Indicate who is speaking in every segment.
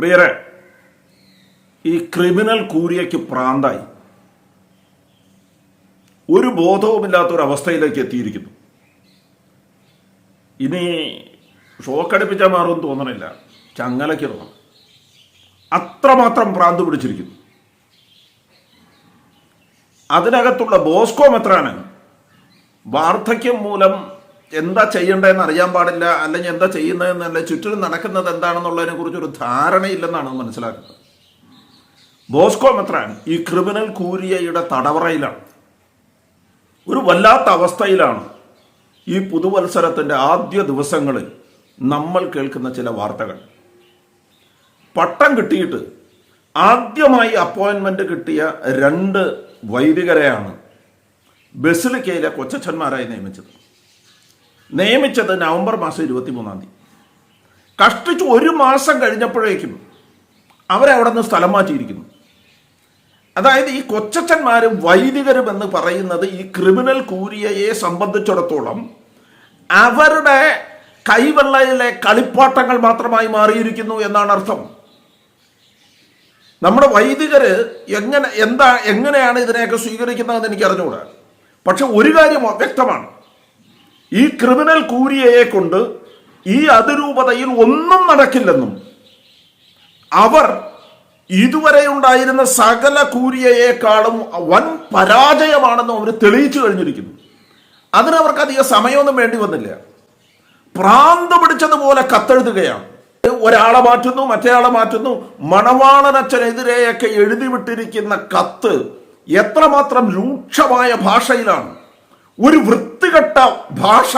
Speaker 1: പ്രിയരെ ഈ ക്രിമിനൽ കൂരിയയ്ക്ക് പ്രാന്തായി. ഒരു ബോധവുമില്ലാത്തൊരവസ്ഥയിലേക്ക് എത്തിയിരിക്കുന്നു. ഇനി ഷോക്കടിപ്പിച്ചാൽ മാറുമെന്ന് തോന്നണില്ല. ചങ്ങലയ്ക്ക് തോന്നണം. അത്രമാത്രം പ്രാന്ത് പിടിച്ചിരിക്കുന്നു. അതിനകത്തുള്ള ബോസ്കോ മെത്രാന് വാർദ്ധക്യം മൂലം എന്താ ചെയ്യേണ്ടതെന്ന് അറിയാൻ പാടില്ല അല്ലെങ്കിൽ എന്താ ചെയ്യുന്നതെന്നല്ല ചുറ്റിലും നടക്കുന്നത് എന്താണെന്നുള്ളതിനെ കുറിച്ചൊരു ധാരണയില്ലെന്നാണ് മനസ്സിലാക്കുന്നത്. ബോസ്കോ മെത്രാൻ ഈ ക്രിമിനൽ കൂരിയയുടെ തടവറയിലാണ്. ഒരു വല്ലാത്ത അവസ്ഥയിലാണ് ഈ പുതുവത്സരത്തിന്റെ ആദ്യ ദിവസങ്ങളിൽ നമ്മൾ കേൾക്കുന്ന ചില വാർത്തകൾ. പട്ടം കിട്ടിയിട്ട് ആദ്യമായി അപ്പോയിൻമെന്റ് കിട്ടിയ രണ്ട് വൈദികരെയാണ് ബസിലിക്കയിലെ കൊച്ചച്ഛന്മാരായി നിയമിച്ചത്. നിയമിച്ചത് നവംബർ മാസം ഇരുപത്തി മൂന്നാം തീയതി. കഷ്ടിച്ച് ഒരു മാസം കഴിഞ്ഞപ്പോഴേക്കും അവരെ അവിടെ നിന്ന് സ്ഥലം മാറ്റിയിരിക്കുന്നു. അതായത് ഈ കൊച്ചച്ഛന്മാരും വൈദികരും എന്ന് പറയുന്നത് ഈ ക്രിമിനൽ കൂരിയയെ സംബന്ധിച്ചിടത്തോളം അവരുടെ കൈവെള്ളയിലെ കളിപ്പാട്ടങ്ങൾ മാത്രമായി മാറിയിരിക്കുന്നു എന്നാണ് അർത്ഥം. നമ്മുടെ വൈദികര് എങ്ങനെ എന്താ എങ്ങനെയാണ് ഇതിനെയൊക്കെ സ്വീകരിക്കുന്നതെന്ന് എനിക്ക് അറിഞ്ഞുകൂടാ പക്ഷെ ഒരു കാര്യം വ്യക്തമാണ്. ഈ ക്രിമിനൽ കൂരിയയെ കൊണ്ട് ഈ അതിരൂപതയിൽ ഒന്നും നടക്കില്ലെന്നും അവർ ഇതുവരെ ഉണ്ടായിരുന്ന സകല കൂരിയയെക്കാളും വൻ പരാജയമാണെന്നും അവർ തെളിയിച്ചു കഴിഞ്ഞിരിക്കുന്നു. അതിന് അവർക്ക് അധികം സമയമൊന്നും വേണ്ടി വന്നില്ല. പ്രാന്ത് പിടിച്ചതുപോലെ കത്തെഴുതുകയാണ്. ഒരാളെ മാറ്റുന്നു മറ്റേയാളെ മാറ്റുന്നു. മണവാളനച്ഛനെതിരെയൊക്കെ എഴുതി വിട്ടിരിക്കുന്ന കത്ത് എത്രമാത്രം രൂക്ഷമായ ഭാഷയിലാണ്. ഒരു വൃത്തികെട്ട ഭാഷ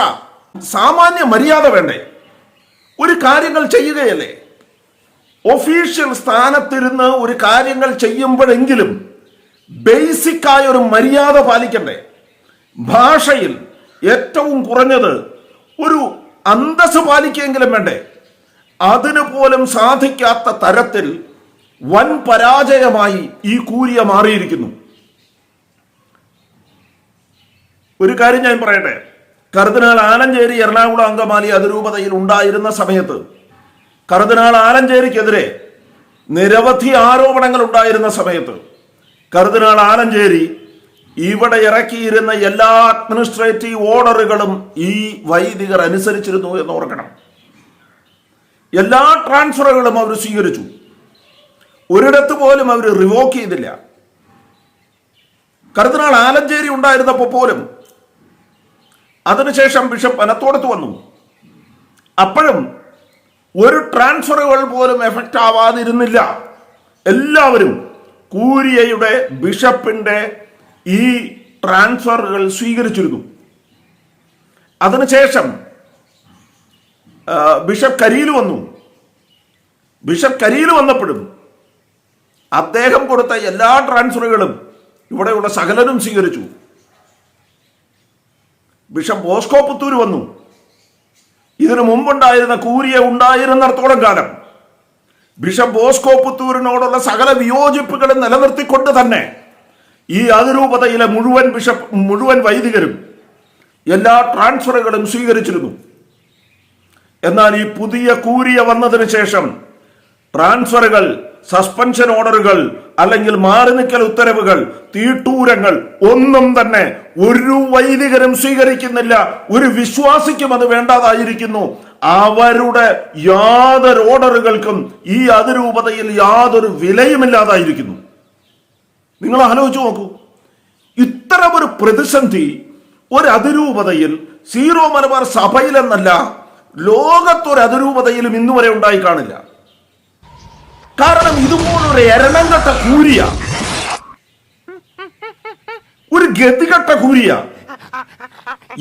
Speaker 1: സാമാന്യ മര്യാദ വേണ്ടേ? ഒരു കാര്യങ്ങൾ ചെയ്യുകയല്ലേ? ഒഫീഷ്യൽ സ്ഥാനത്തിരുന്ന് ഒരു കാര്യങ്ങൾ ചെയ്യുമ്പോഴെങ്കിലും ബേസിക്കായ ഒരു മര്യാദ പാലിക്കണ്ടേ? ഭാഷയിൽ ഏറ്റവും കുറഞ്ഞത് ഒരു അന്തസ് പാലിക്കുകയെങ്കിലും വേണ്ടേ? അതിനു പോലും സാധിക്കാത്ത തരത്തിൽ വൻ പരാജയമായി ഈ കൂരിയ മാറിയിരിക്കുന്നു. ഒരു കാര്യം ഞാൻ പറയട്ടെ? കർദിനാൾ ആലഞ്ചേരി എറണാകുളം അങ്കമാലി അതിരൂപതയിൽ ഉണ്ടായിരുന്ന സമയത്ത് കർദിനാൾ ആലഞ്ചേരിക്കെതിരെ നിരവധി ആരോപണങ്ങൾ ഉണ്ടായിരുന്ന സമയത്ത് കർദിനാൾ ആലഞ്ചേരി ഇവിടെ ഇറക്കിയിരുന്ന എല്ലാ അഡ്മിനിസ്ട്രേറ്റീവ് ഓർഡറുകളും ഈ വൈദികർ അനുസരിച്ചിരുന്നു എന്ന് ഓർക്കണം. എല്ലാ ട്രാൻസ്ഫറുകളും അവർ സ്വീകരിച്ചു. ഒരിടത്ത് പോലും അവർ റിവോക്ക് ചെയ്തില്ല. കർദിനാൾ ആലഞ്ചേരി ഉണ്ടായിരുന്നപ്പോൾ പോലും അതിനുശേഷം ബിഷപ്പ് അനത്തോടത്ത് വന്നു. അപ്പോഴും ഒരു ട്രാൻസ്ഫറുകൾ പോലും എഫക്റ്റ് ആവാതിരുന്നില്ല. എല്ലാവരും കൂരിയയുടെ ബിഷപ്പിന്റെ ഈ ട്രാൻസ്ഫറുകൾ സ്വീകരിച്ചിരുന്നു. അതിനുശേഷം ബിഷപ്പ് കരിയിൽ വന്നു. ബിഷപ്പ് കരിയിൽ വന്നപ്പോഴും അദ്ദേഹം കൊടുത്ത എല്ലാ ട്രാൻസ്ഫറുകളും ഇവിടെയുള്ള സകലനും സ്വീകരിച്ചു. ബിഷപ്പ് ബോസ്കോ പുത്തൂർ വന്നു. ഇതിനു മുമ്പുണ്ടായിരുന്ന കൂരിയ ഉണ്ടായിരുന്നിടത്തോളം കാലം ബിഷപ്പ് ബോസ്കോ പുത്തൂരിനോടുള്ള സകല വിയോജിപ്പുകളും നിലനിർത്തിക്കൊണ്ട് തന്നെ ഈ അതിരൂപതയിലെ മുഴുവൻ ബിഷപ്പ് മുഴുവൻ വൈദികരും എല്ലാ ട്രാൻസ്ഫറുകളും സ്വീകരിച്ചിരുന്നു. എന്നാൽ ഈ പുതിയ കൂരിയ വന്നതിന് ശേഷം ട്രാൻസ്ഫറുകൾ സസ്പെൻഷൻ ഓർഡറുകൾ അല്ലെങ്കിൽ മാറി നിൽക്കൽ ഉത്തരവുകൾ തീട്ടൂരങ്ങൾ ഒന്നും തന്നെ ഒരു വൈദികരും സ്വീകരിക്കുന്നില്ല. ഒരു വിശ്വാസിക്കും അത് വേണ്ടാതായിരിക്കുന്നു. അവരുടെ യാതൊരു ഓർഡറുകൾക്കും ഈ അതിരൂപതയിൽ യാതൊരു വിലയുമില്ലാതായിരിക്കുന്നു. നിങ്ങൾ ആലോചിച്ചു നോക്കൂ. ഇത്തരമൊരു പ്രതിസന്ധി ഒരു അതിരൂപതയിൽ സീറോ മലബാർ സഭയിലെന്നല്ല ലോകത്തൊരു അതിരൂപതയിലും ഇന്നുവരെ ഉണ്ടായി കാണില്ല. കാരണം ഇതുപോലൊരു എരണംകെട്ട കൂരിയ. ഒരു ഗതികെട്ട കൂരിയ.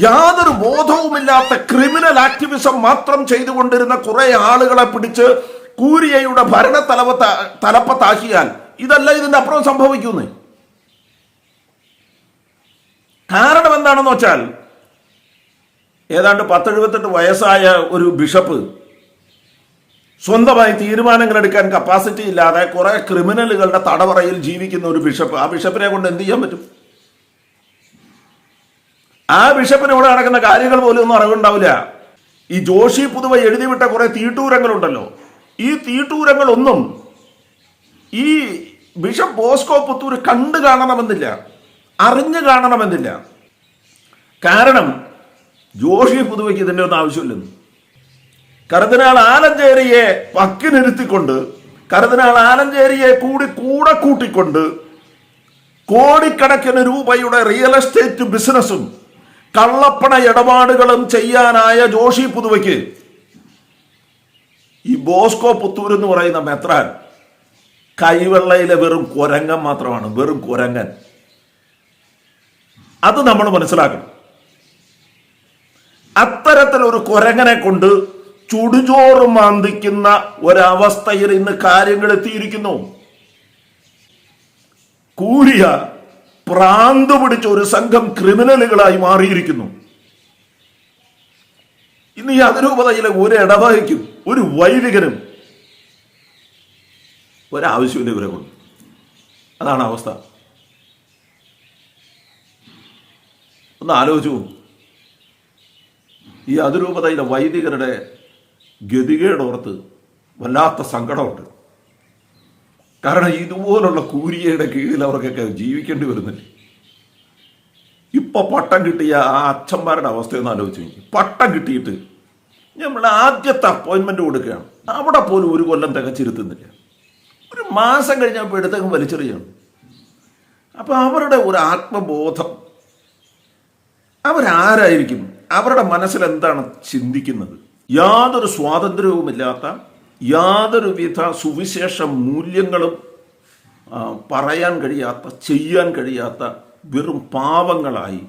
Speaker 1: യാതൊരു ബോധവുമില്ലാത്ത ക്രിമിനൽ ആക്ടിവിസം മാത്രം ചെയ്തുകൊണ്ടിരുന്ന കുറെ ആളുകളെ പിടിച്ച് കൂരിയയുടെ ഭരണ തലപ്പത്താക്കിയാൽ ഇതല്ല ഇതിന്റെ അപ്പുറം സംഭവിക്കുന്നേ. കാരണം എന്താണെന്ന് വെച്ചാൽ ഏതാണ്ട് പത്തെഴുപത്തെട്ട് വയസ്സായ ഒരു ബിഷപ്പ് സ്വന്തമായി തീരുമാനങ്ങൾ എടുക്കാൻ കപ്പാസിറ്റി ഇല്ലാതെ കുറെ ക്രിമിനലുകളുടെ തടവറയിൽ ജീവിക്കുന്ന ഒരു ബിഷപ്പ്. ആ ബിഷപ്പിനെ കൊണ്ട് എന്ത് ചെയ്യാൻ പറ്റും? ആ ബിഷപ്പിനോട് നടക്കുന്ന കാര്യങ്ങൾ പോലും ഒന്നും അറിവുണ്ടാവില്ല. ഈ ജോഷി പുതുവ എഴുതിവിട്ട കുറെ തീട്ടൂരങ്ങളുണ്ടല്ലോ. ഈ തീട്ടൂരങ്ങളൊന്നും ഈ ബിഷപ്പ് ബോസ്കോ പുത്തൂർ കണ്ടു കാണണമെന്നില്ല അറിഞ്ഞു കാണണമെന്നില്ല. കാരണം ജോഷി പുതുവയ്ക്ക് ഇതിന്റെ ഒന്നും ആവശ്യമില്ലെന്ന്. കർദിനാൾ ആലഞ്ചേരിയെ പക്കിനിരുത്തിക്കൊണ്ട് കർദിനാൾ ആലഞ്ചേരിയെ കൂടി കൂടെ കൂട്ടിക്കൊണ്ട് കോടിക്കണക്കിന് രൂപയുടെ റിയൽ എസ്റ്റേറ്റ് ബിസിനസ്സും കള്ളപ്പണ ഇടപാടുകളും ചെയ്യാനായ ജോഷി പുതുവയ്ക്ക്. ഈ ബോസ്കോ പുത്തൂർ എന്ന് പറയുന്ന മെത്രാൻ കൈവെള്ളയിലെ വെറും കുരങ്ങൻ മാത്രമാണ് വെറും കുരങ്ങൻ. അത് നമ്മൾ മനസ്സിലാക്കണം. അത്തരത്തിലൊരു കുരങ്ങനെ കൊണ്ട് ചുടുചോറ് മാന്തിക്കുന്ന ഒരവസ്ഥയിൽ ഇന്ന് കാര്യങ്ങൾ എത്തിയിരിക്കുന്നു. കൂരിയ പ്രാന്ത് പിടിച്ച ഒരു സംഘം ക്രിമിനലുകളായി മാറിയിരിക്കുന്നു. ഇന്ന് ഈ അതിരൂപതയിലെ ഒരു ഇടവകയ്ക്കും ഒരു വൈദികനും ഒരാവശ്യമില്ല ഇവരെ കൊണ്ട്. അതാണ് അവസ്ഥ. ഒന്ന് ആലോചിച്ചു ഈ അതിരൂപതയിലെ വൈദികരുടെ ഗതികേടോർത്ത് വല്ലാത്ത സങ്കടമുണ്ട്. കാരണം ഇതുപോലുള്ള കൂരിയയുടെ കീഴിൽ അവർക്കൊക്കെ ജീവിക്കേണ്ടി വരുന്നില്ലേ? ഇപ്പൊ പട്ടം കിട്ടിയ ആ അച്ഛന്മാരുടെ അവസ്ഥയൊന്ന് ആലോചിച്ച് നോക്കി. പട്ടം കിട്ടിയിട്ട് നമ്മൾ ആദ്യത്തെ അപ്പോയിന്റ്മെന്റ് കൊടുക്കുകയാണ്. അവിടെ പോലും ഒരു കൊല്ലം തികച്ചിരുത്തുന്നില്ല. ഒരു മാസം കഴിഞ്ഞപ്പോൾ എടുത്തങ്ങ് വലിച്ചെറിയാണ് അപ്പൊ അവരുടെ ഒരു ആത്മബോധം അവരാരായിരിക്കും? അവരുടെ മനസ്സിൽ എന്താണ് ചിന്തിക്കുന്നത്? യാതൊരു സ്വാതന്ത്ര്യവുമില്ലാത്ത യാതൊരുവിധ സുവിശേഷ മൂല്യങ്ങളും പറയാൻ കഴിയാത്ത ചെയ്യാൻ കഴിയാത്ത വെറും പാവങ്ങളായി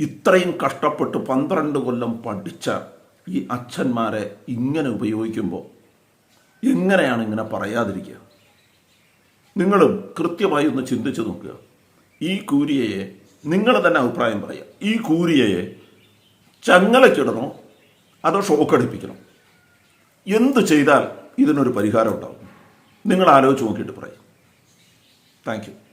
Speaker 1: ഇത്രയും കഷ്ടപ്പെട്ട് പന്ത്രണ്ട് കൊല്ലം പഠിച്ച ഈ അച്ഛന്മാരെ ഇങ്ങനെ ഉപയോഗിക്കുമ്പോൾ എങ്ങനെയാണ് ഇങ്ങനെ പറയാതിരിക്കുക? നിങ്ങളും കൃത്യമായി ഒന്ന് ചിന്തിച്ചു നോക്കുക. ഈ കൂരിയയെ നിങ്ങൾ തന്നെ അഭിപ്രായം പറയുക ഈ കൂരിയയെ ചങ്ങലക്കിടണോ അതോ ഷോക്കടിപ്പിക്കണോ എന്ത് ചെയ്താൽ ഇതിനൊരു പരിഹാരം ഉണ്ടാവും? നിങ്ങൾ ആലോചിച്ച് നോക്കിയിട്ട് പറയും. താങ്ക്